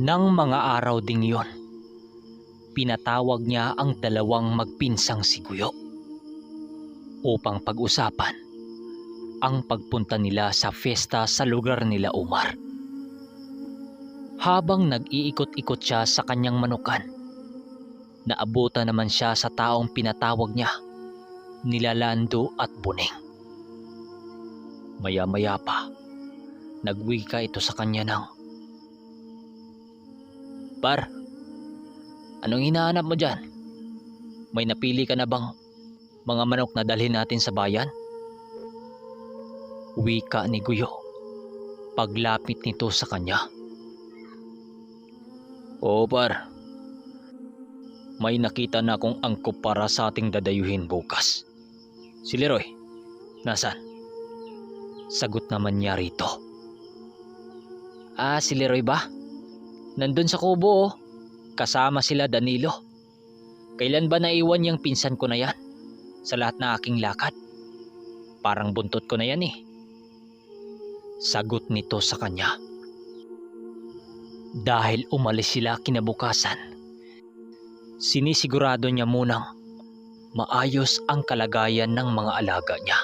Nang mga araw ding yon, pinatawag niya ang dalawang magpinsang si Guyo upang pag-usapan ang pagpunta nila sa fiesta sa lugar nila Umar. Habang nag-iikot-ikot siya sa kanyang manukan, naabutan naman siya sa taong pinatawag niya, nila Lando at Buning. Maya-maya pa, nagwika ito sa kanya ng, Par, anong hinahanap mo dyan? May napili ka na bang mga manok na dalhin natin sa bayan? Wika ni Guyo paglapit nito sa kanya. Oo par, may nakita na akong angkop para sa ating dadayuhin bukas. Si Leroy, nasan? Sagot naman niya rito. Ah, si Leroy ba? Nandun sa kubo oh. Kasama sila Danilo. Kailan ba naiwan yung pinsan ko na yan? Sa lahat na aking lakad? Parang buntot ko na yan eh. Sagot nito sa kanya. Dahil umalis sila kinabukasan, sinisigurado niya munang maayos ang kalagayan ng mga alaga niya.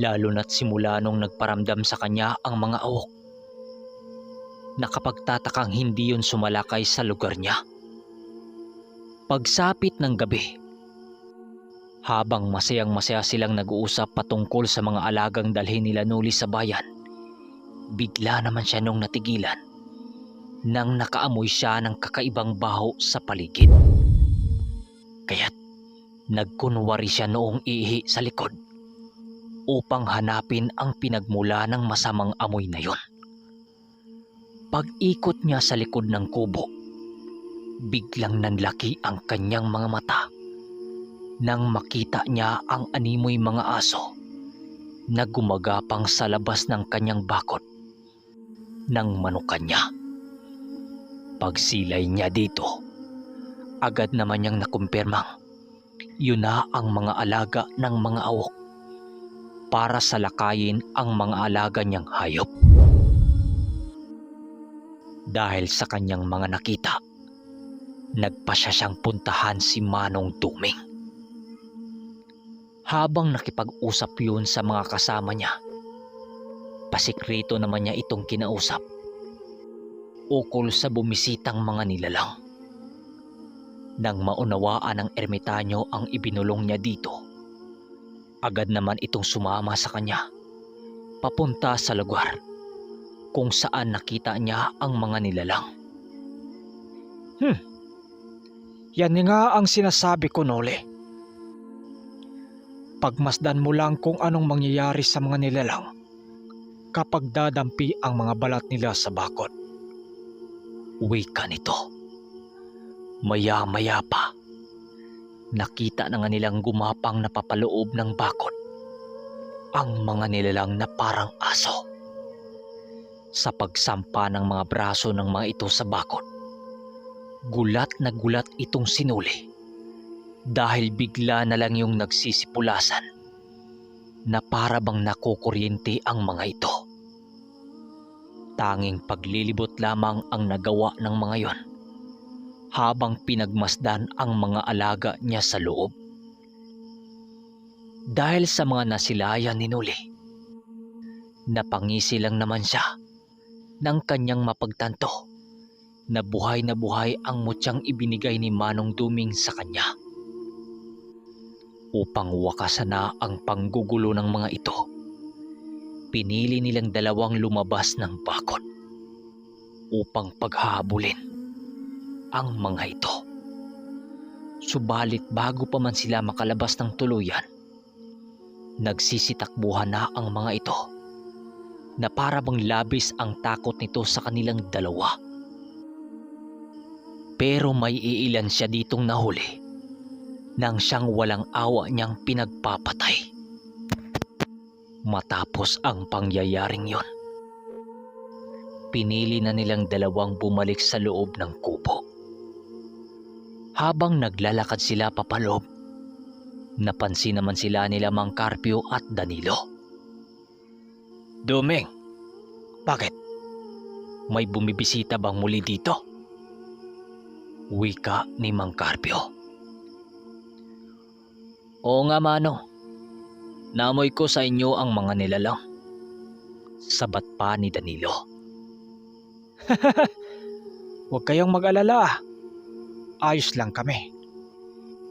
Lalo na't simula nung nagparamdam sa kanya ang mga awok nakapagtatakang hindi yun sumalakay sa lugar niya. Pagsapit ng gabi, habang masayang masaya silang nag-uusap patungkol sa mga alagang dalhin nila Nuli sa bayan, bigla naman siya nung natigilan nang nakaamoy siya ng kakaibang baho sa paligid. Kaya't nagkunwari siya noong ihi sa likod upang hanapin ang pinagmula ng masamang amoy na yon. Pag-ikot niya sa likod ng kubo, biglang nanlaki ang kanyang mga mata. Nang makita niya ang animoy mga aso na gumagapang sa labas ng kanyang bakod. Ng manukan niya. Pagsilay niya dito, agad naman niyang nakumpirmang yun na ang mga alaga ng mga awok. Para salakayin ang mga alaga niyang hayop dahil sa kanyang mga nakita. Nagpa siya siyang puntahan si Manong Duming. Habang nakipag-usap yun sa mga kasama niya, pasikrito naman niya itong kinausap ukol sa bumisitang mga nilalang. Nang maunawaan ng ermitanyo ang ibinulong niya dito, agad naman itong sumama sa kanya papunta sa lugar kung saan nakita niya ang mga nilalang. Hmm. Yan nga ang sinasabi ko, Nole. Pagmasdan mo lang kung anong mangyayari sa mga nilalang kapag dadampi ang mga balat nila sa bakod. Wika nito. Maya-maya pa, nakita na nga nilang gumapang na papaloob ng bakod ang mga nilalang na parang aso. Sa pagsampa ng mga braso ng mga ito sa bakod, gulat na gulat itong sinuli dahil bigla na lang yung nagsisipulasan na para bang nakukuryente ang mga ito. Tanging paglilibot lamang ang nagawa ng mga yon habang pinagmasdan ang mga alaga niya sa loob. Dahil sa mga nasilayan ni Nuli, napangisi lang naman siya ng kanyang mapagtanto na buhay na buhay ang mutyang ibinigay ni Manong Duming sa kanya. Upang wakasan na ang panggugulo ng mga ito, pinili nilang dalawang lumabas ng bakod upang paghahabulin ang mga ito. Subalit bago pa man sila makalabas ng tuluyan, nagsisitakbuhan na ang mga ito na para bang labis ang takot nito sa kanilang dalawa. Pero may iilan siya ditong nahuli nang siyang walang awa niyang pinagpapatay. Matapos ang pangyayaring yon, pinili na nilang dalawang bumalik sa loob ng kubo. Habang naglalakad sila papaloob, napansin naman sila nila Mang Carpio at Danilo. Duming, bakit? May bumibisita bang muli dito? Wika ni Mang Carpio. Oo nga Manong. Namoy ko sa inyo ang mga nilalang. Sabat pa ni Danilo. Huwag kayong mag-alala. Ayos lang kami.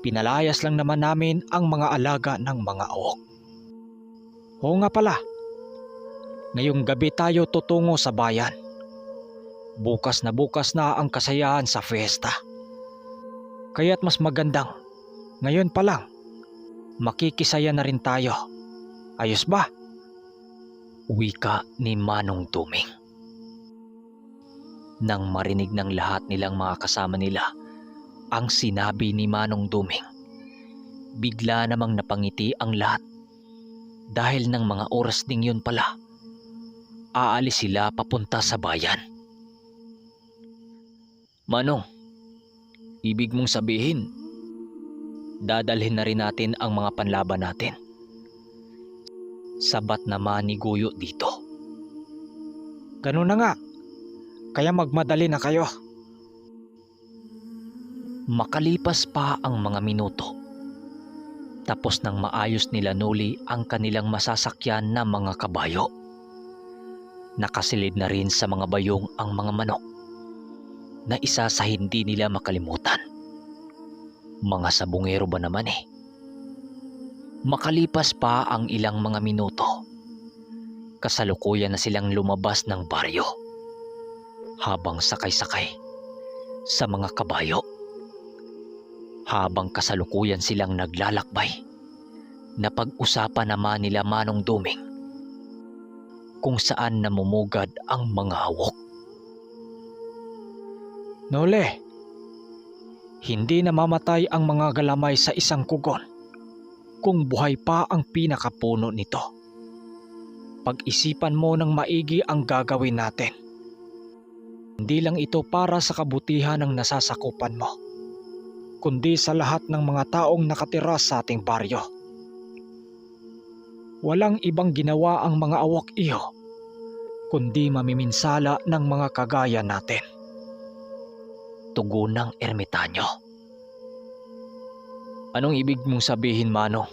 Pinalayas lang naman namin ang mga alaga ng mga awok. Oo nga pala. Ngayong gabi tayo tutungo sa bayan. Bukas na bukas na ang kasayahan sa fiesta. Kaya't mas magandang ngayon pa lang makikisaya na rin tayo. Ayos ba? Wika ni Manong Duming. Nang marinig ng lahat nilang mga kasama nila ang sinabi ni Manong Duming, bigla namang napangiti ang lahat dahil ng mga oras ding yun pala, aalis sila papunta sa bayan. Manong, ibig mong sabihin, dadalhin na rin natin ang mga panlaban natin. Sabat naman ni Guyo dito. Ganun na nga. Kaya magmadali na kayo. Makalipas pa ang mga minuto. Tapos nang maayos nila nuli ang kanilang masasakyan na mga kabayo. Nakasilid na rin sa mga bayong ang mga manok na isa sa hindi nila makalimutan. Mga sabungero ba naman eh. Makalipas pa ang ilang mga minuto. Kasalukuyan na silang lumabas ng baryo. Habang sakay-sakay sa mga kabayo habang kasalukuyan silang naglalakbay. Napag-usapan naman nila Manong Duming kung saan namumugad ang mga hawok. Nole, hindi namamatay ang mga galamay sa isang kugon kung buhay pa ang pinakapuno nito. Pag-isipan mo ng maigi ang gagawin natin. Hindi lang ito para sa kabutihan ng nasasakupan mo, kundi sa lahat ng mga taong nakatira sa ating baryo. Walang ibang ginawa ang mga awak iyo, kundi mamiminsala ng mga kagaya natin. Tugon ng ermitanyo. Anong ibig mong sabihin, Manong?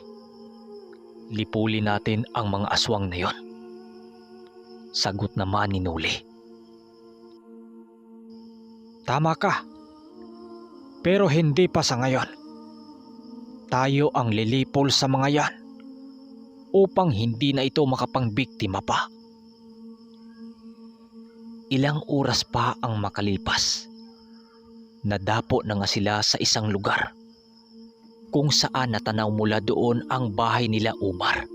Lipuli natin ang mga aswang na yon. Sagot naman ni Nuli. Tama ka. Pero hindi pa sa ngayon. Tayo ang lilipol sa mga yan upang hindi na ito makapangbiktima pa. Ilang oras pa ang makalipas. Nadapo na nga sila sa isang lugar kung saan natanaw mula doon ang bahay nila Umar.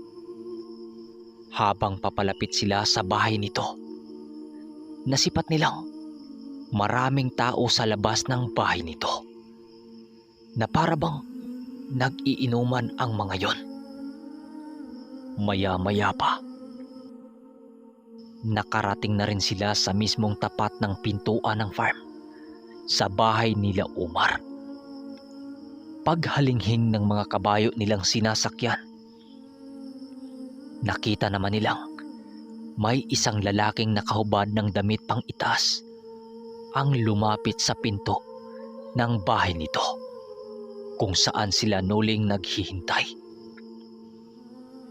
Habang papalapit sila sa bahay nito, nasipat nilang maraming tao sa labas ng bahay nito na para bang nag-iinuman ang mga yon. Maya-maya pa, nakarating na rin sila sa mismong tapat ng pintuan ng farm sa bahay nila Umar. Paghalinghing ng mga kabayo nilang sinasakyan, nakita naman nilang may isang lalaking nakahubad ng damit pang itaas ang lumapit sa pinto ng bahay nito kung saan sila nuling naghihintay.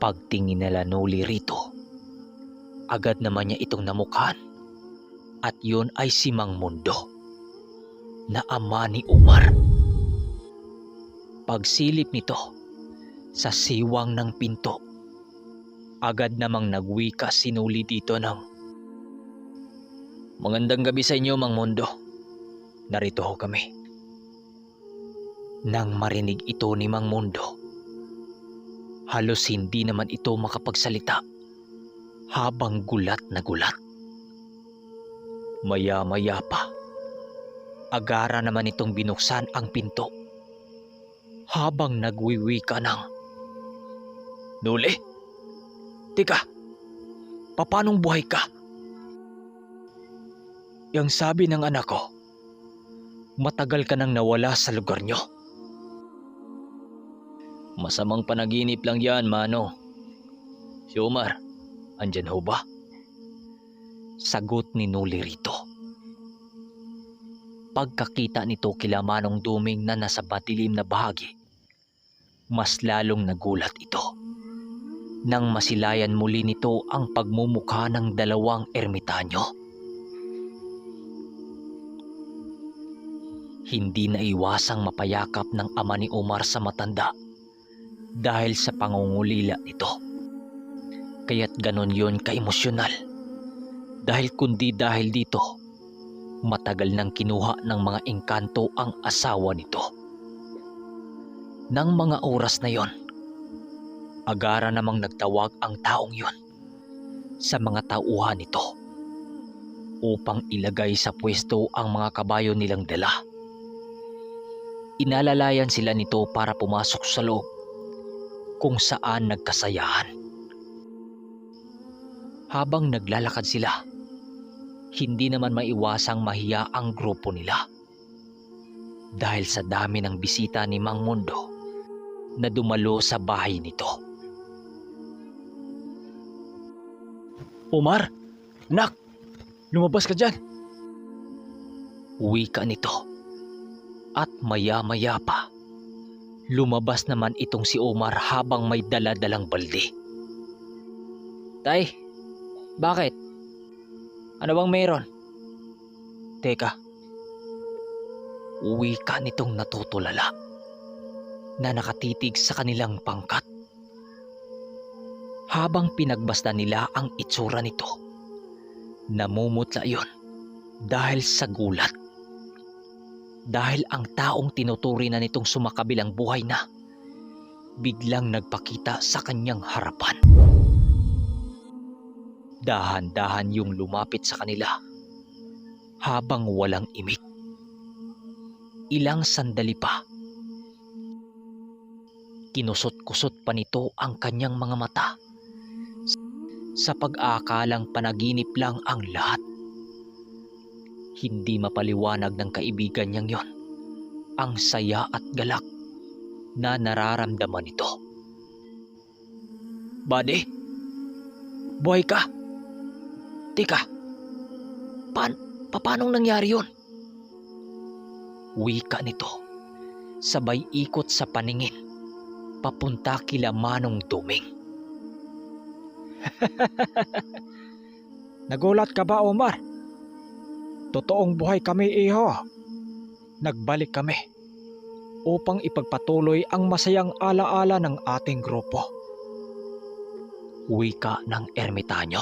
Pagtingin nila nuli rito, agad naman niya itong namukhaan at yun ay si Mang Mundo na ama ni Umar. Pagsilip nito sa siwang ng pinto, agad namang nagwika sinuli dito ng Magandang gabi sa inyo, Mang Mundo. Narito ho kami. Nang marinig ito ni Mang Mundo, halos hindi naman ito makapagsalita habang gulat na gulat. Maya-maya pa, agara naman itong binuksan ang pinto habang nagwiwika ng Nuli? Tika, papanong buhay ka? Yang sabi ng anak ko, matagal ka nang nawala sa lugar nyo. Masamang panaginip lang yan, Mano. Si Omar, andyan ho ba? Sagot ni Nuli rito. pagkakita nito kila Manong Duming na nasa madilim na bahagi, mas lalong nagulat ito. Nang masilayan muli nito ang pagmumukha ng dalawang ermitanyo. Hindi na iwasang mapayakap ng ama ni Omar sa matanda dahil sa pangungulila nito. Kaya't ganon yon ka-emosyonal. Dahil kundi dahil dito, matagal nang kinuha ng mga engkanto ang asawa nito. Nang mga oras na yon, agara namang nagtawag ang taong yon sa mga tauhan nito upang ilagay sa pwesto ang mga kabayo nilang dala. Inalalayan sila nito para pumasok sa loob kung saan nagkasayahan. Habang naglalakad sila, hindi naman maiwasang mahiya ang grupo nila. Dahil sa dami ng bisita ni Mang Mundo na dumalo sa bahay nito. Omar, nak, lumabas ka dyan. Uwi ka nito. At maya-maya pa, lumabas naman itong si Omar habang may dala-dalang balde. Tay, bakit? Ano bang meron? Teka, uwi ka nitong natutulala na nakatitig sa kanilang pangkat. Habang pinagbasta nila ang itsura nito, namumutla yon dahil sa gulat. Dahil ang taong tinuturi na nitong sumakabilang buhay na, biglang nagpakita sa kanyang harapan. Dahan-dahan yung lumapit sa kanila habang walang imik. Ilang sandali pa, kinusot-kusot pa nito ang kanyang mga mata sa pag-aakalang panaginip lang ang lahat. Hindi mapaliwanag ng kaibigan niyang yon ang saya at galak na nararamdaman nito. Buddy, buhay ka? Tika, paan, paanong nangyari yun? Wika nito, sabay ikot sa paningin, papunta kila Manong Duming. Nagulat ka ba, Omar? Totoong buhay kami, iho. Nagbalik kami upang ipagpatuloy ang masayang alaala ng ating grupo. wika ng ermitanyo.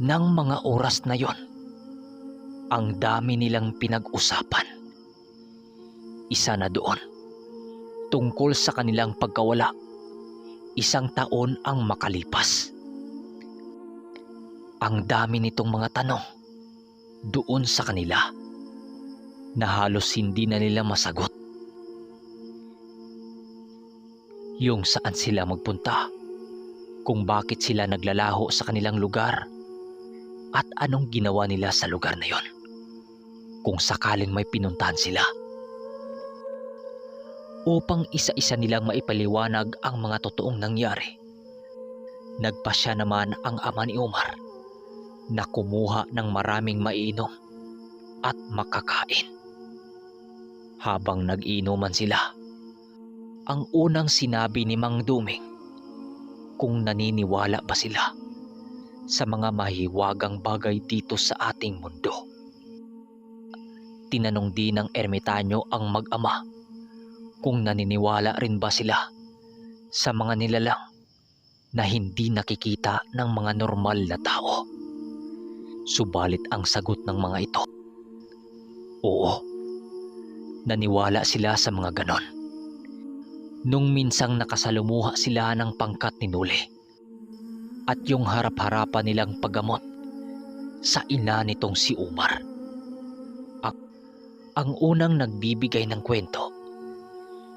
Nang mga oras na yon, ang dami nilang pinag-usapan. Isa na doon, tungkol sa kanilang pagkawala, isang taon ang makalipas. Ang dami nitong mga tanong doon sa kanila na halos hindi na nila masagot. Yung saan sila magpunta, kung bakit sila naglalaho sa kanilang lugar at anong ginawa nila sa lugar na yon kung sakaling may pinuntahan sila. Upang isa-isa nilang maipaliwanag ang mga totoong nangyari, nagpasya naman ang ama ni Umar na kumuha ng maraming maiinom at makakain. Habang nag-iinuman sila, ang unang sinabi ni Mang Duming kung naniniwala ba sila sa mga mahiwagang bagay dito sa ating mundo. Tinanong din ng ermitanyo ang mag-ama kung naniniwala rin ba sila sa mga nilalang na hindi nakikita ng mga normal na tao. Subalit ang sagot ng mga ito, oo, naniwala sila sa mga ganon. Nung minsang nakasalumuha sila ng pangkat ni Nuli at yung harap-harapan nilang paggamot sa ina nitong si Umar. Ang, ang unang nagbibigay ng kwento,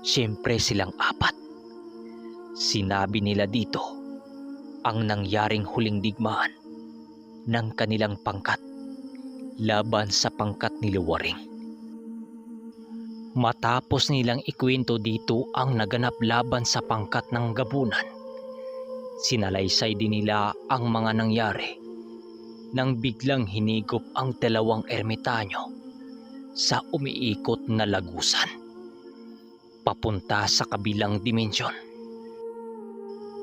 siyempre silang apat. Sinabi nila dito ang nangyaring huling digmaan ng kanilang pangkat laban sa pangkat ni Luwaring. Matapos nilang ikwento dito ang naganap laban sa pangkat ng gabunan, sinalaysay din nila ang mga nangyari nang biglang hinigop ang dalawang ermitanyo sa umiikot na lagusan. Papunta sa kabilang dimensyon.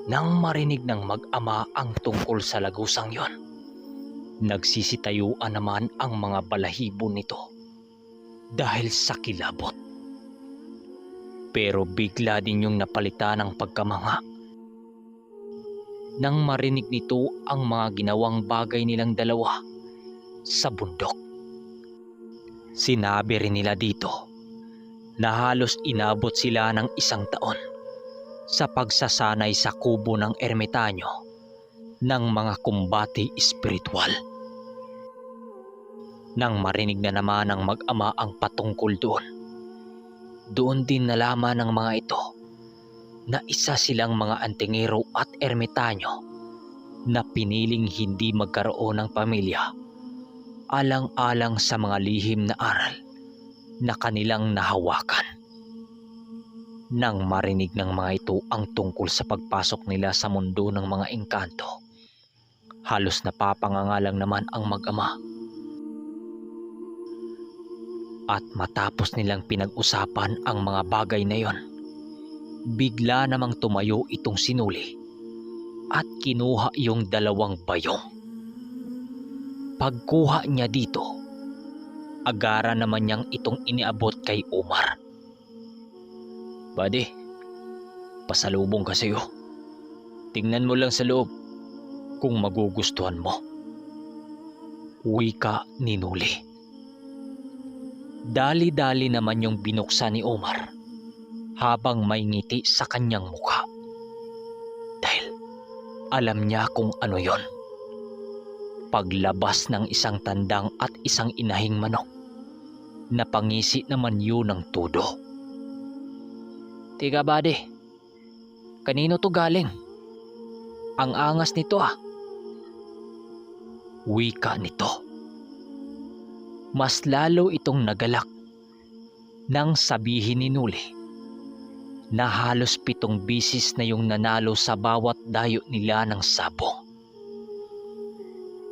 Nang marinig ng mag-ama ang tungkol sa lagusang yon, nagsisitayuan naman ang mga balahibo nito dahil sa kilabot. Pero bigla din yung napalitan ng pagkamanga. Nang marinig nito ang mga ginawang bagay nilang dalawa sa bundok. Sinabi rin nila dito na halos inabot sila ng isang taon sa pagsasanay sa kubo ng ermitanyo ng mga kumbati espiritual. Nang marinig na naman ng mag-ama ang patungkol doon, doon din nalaman ng mga ito na isa silang mga antingero at ermitanyo na piniling hindi magkaroon ng pamilya alang-alang sa mga lihim na aral na kanilang nahawakan. Nang marinig ng mga ito ang tungkol sa pagpasok nila sa mundo ng mga engkanto, halos napapangangalang naman ang mag-ama. At matapos nilang pinag-usapan ang mga bagay na yon, bigla namang tumayo itong sinuli at kinuha yung dalawang bayong. Pagkuha niya dito, agara naman niyang itong iniabot kay Umar. Buddy, pasalubong ka sa'yo. Tingnan mo lang sa loob kung magugustuhan mo. Wika ni Nuli. Dali-dali naman yung binuksan ni Omar habang may ngiti sa kanyang mukha. Dahil alam niya kung ano yon. Paglabas ng isang tandang at isang inahing manok, napangisi naman yun ng tudo. Tiga bade, kanino to galing? Ang angas nito ah. Wika nito. Mas lalo itong nagalak nang sabihin ni Nuli na halos pitong bisis na yung nanalo sa bawat dayo nila ng sabong.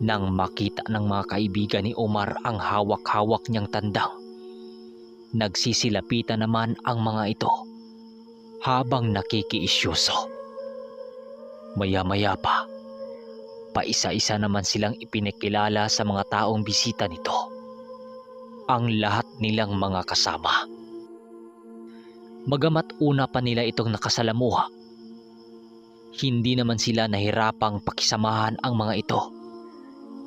Nang makita ng mga kaibigan ni Omar ang hawak-hawak niyang tandang, nagsisilapitan naman ang mga ito habang nakikiisyoso. Maya-maya pa, paisa-isa naman silang ipinakilala sa mga taong bisita nito. Ang lahat nilang mga kasama. Magamat una pa nila itong nakasalamuha, hindi naman sila nahirapang pakisamahan ang mga ito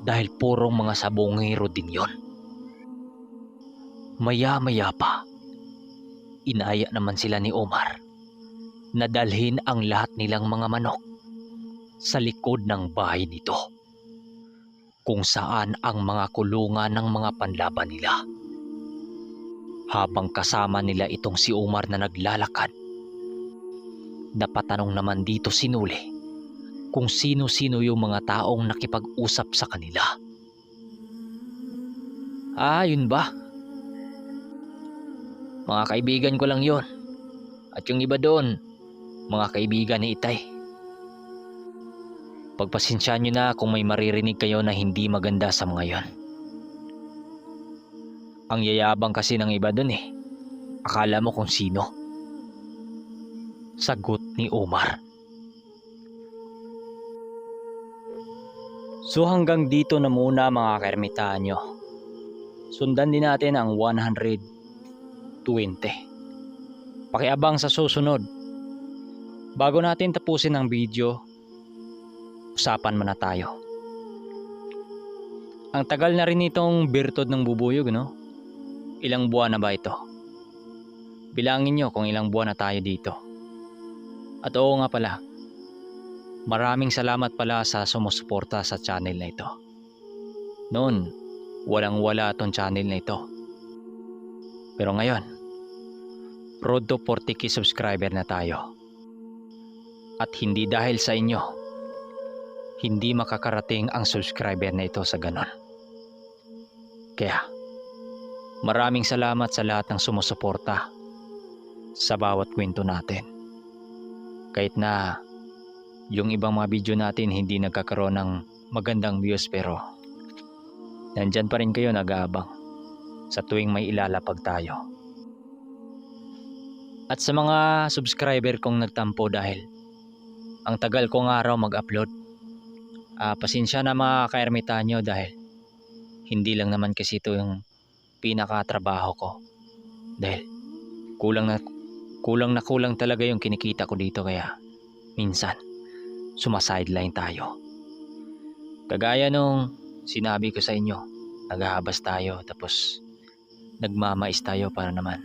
dahil purong mga sabongero din yon. Maya-maya pa, inaya naman sila ni Omar na dalhin ang lahat nilang mga manok sa likod ng bahay nito kung saan ang mga kulungan ng mga panlaban nila. Habang kasama nila itong si Omar na naglalakad, napatanong naman dito si Nuli kung sino-sino yung mga taong nakipag-usap sa kanila. Ah, yun ba? Mga kaibigan ko lang yon. At yung iba doon, mga kaibigan ni Itay. Pagpasensyahan nyo na kung may maririnig kayo na hindi maganda sa mga yon. Ang yayabang kasi ng iba dun eh. Akala mo kung sino. Sagot ni Omar. So hanggang dito na muna mga kermitanyo. Sundan din natin ang 120. Pakiabang sa susunod. Bago natin tapusin ang video, usapan muna tayo. Ang tagal na rin itong birtod ng bubuyog, no? Ilang buwan na ba ito? Bilangin nyo kung ilang buwan na tayo dito. At oo nga pala, maraming salamat pala sa sumusuporta sa channel na ito. Noon, walang wala tong channel na ito. Pero ngayon, road to 40k subscriber na tayo. At hindi dahil sa inyo, hindi makakarating ang subscriber na ito sa ganon. Kaya, maraming salamat sa lahat ng sumusuporta sa bawat kwento natin. Kahit na yung ibang mga video natin hindi nagkakaroon ng magandang views pero nandyan pa rin kayo nag-aabang. sa tuwing may ilalapag tayo. At sa mga subscriber kong nagtampo dahil ang tagal kong araw mag-upload. Ah, pasensya na mga ka-ermitanyo dahil hindi lang naman kasi ito yung pinakatrabaho ko. Dahil kulang na kulang na kulang talaga yung kinikita ko dito kaya minsan sumasideline tayo. Kagaya nung sinabi ko sa inyo, naghahabas tayo tapos nagmamais tayo para naman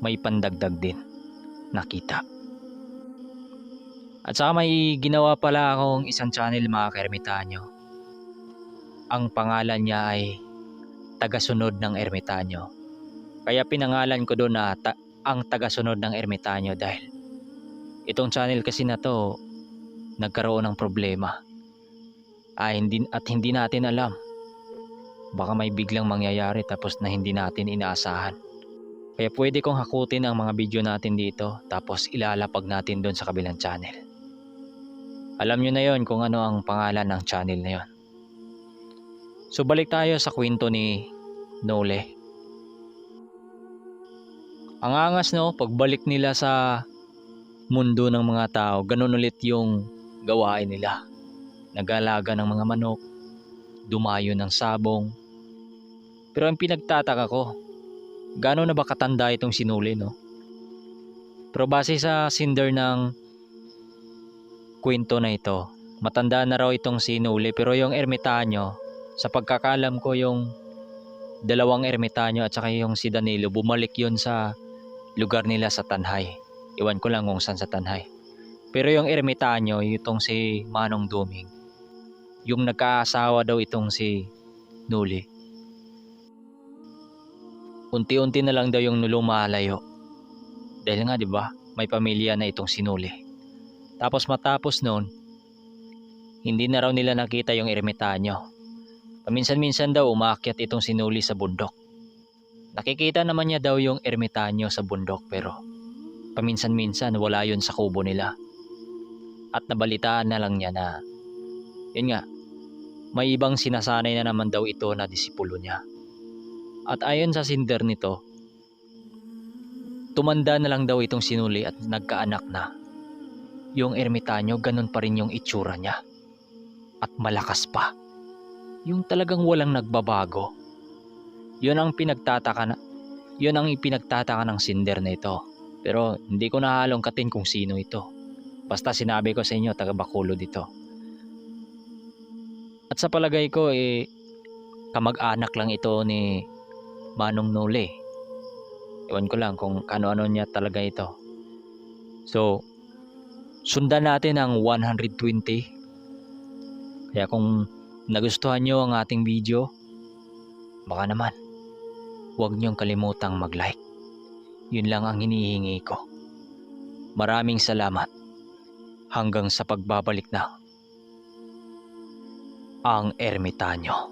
may pandagdag din nakita. At saka may ginawa pala akong isang channel mga ka-ermitanyo. Ang pangalan niya ay Tagasunod ng Ermitanyo. Kaya pinangalan ko doon na ta- ang Tagasunod ng Ermitanyo dahil itong channel kasi na to nagkaroon ng problema. Ah, hindi, at hindi natin alam. Baka may biglang mangyayari tapos na hindi natin inaasahan. Kaya pwede kong hakutin ang mga video natin dito tapos ilalapag natin doon sa kabilang channel. Alam nyo na yon kung ano ang pangalan ng channel na yon. So balik tayo sa kwento ni Nole. Ang angas no, pagbalik nila sa mundo ng mga tao, ganun ulit yung gawain nila. Nag-alaga ng mga manok, dumayo ng sabong. Pero ang pinagtataka ko, gano'n na ba katanda itong sinuli no? Pero base sa cinder ng kwento na ito, matanda na raw itong sinuli pero yung ermitanyo, sa pagkakalam ko yung dalawang ermitanyo at saka yung si Danilo, bumalik yon sa lugar nila sa Tanhay. Iwan ko lang kung saan sa Tanhay. Pero yung ermitanyo, itong si Manong Duming, yung nagkaasawa daw itong si Nuli. Unti-unti na lang daw yung lumalayo. Dahil nga 'di ba, may pamilya na itong sinuli. Tapos matapos noon, hindi na raw nila nakita yung ermitanyo. Paminsan-minsan daw umakyat itong sinuli sa bundok. Nakikita naman niya daw yung ermitanyo sa bundok pero paminsan-minsan wala yun sa kubo nila. At nabalitaan na lang niya na, yun nga, may ibang sinasanay na naman daw ito na disipulo niya. At ayon sa sinder nito, tumanda na lang daw itong sinuli at nagkaanak na. Yung ermitanyo, ganun pa rin yung itsura niya. At malakas pa. Yung talagang walang nagbabago. Yun ang pinagtataka na, yun ang ipinagtataka ng sinder na ito. Pero hindi ko nahalong katin kung sino ito. Basta sinabi ko sa inyo, taga Bacolod dito. At sa palagay ko, eh, kamag-anak lang ito ni Manong Nole. Ewan ko lang kung kano-ano niya talaga ito. So, sundan natin ang 120. Kaya kung nagustuhan nyo ang ating video, baka naman, huwag niyong kalimutang mag-like. Yun lang ang hinihingi ko. Maraming salamat. Hanggang sa pagbabalik na ang ermitanyo.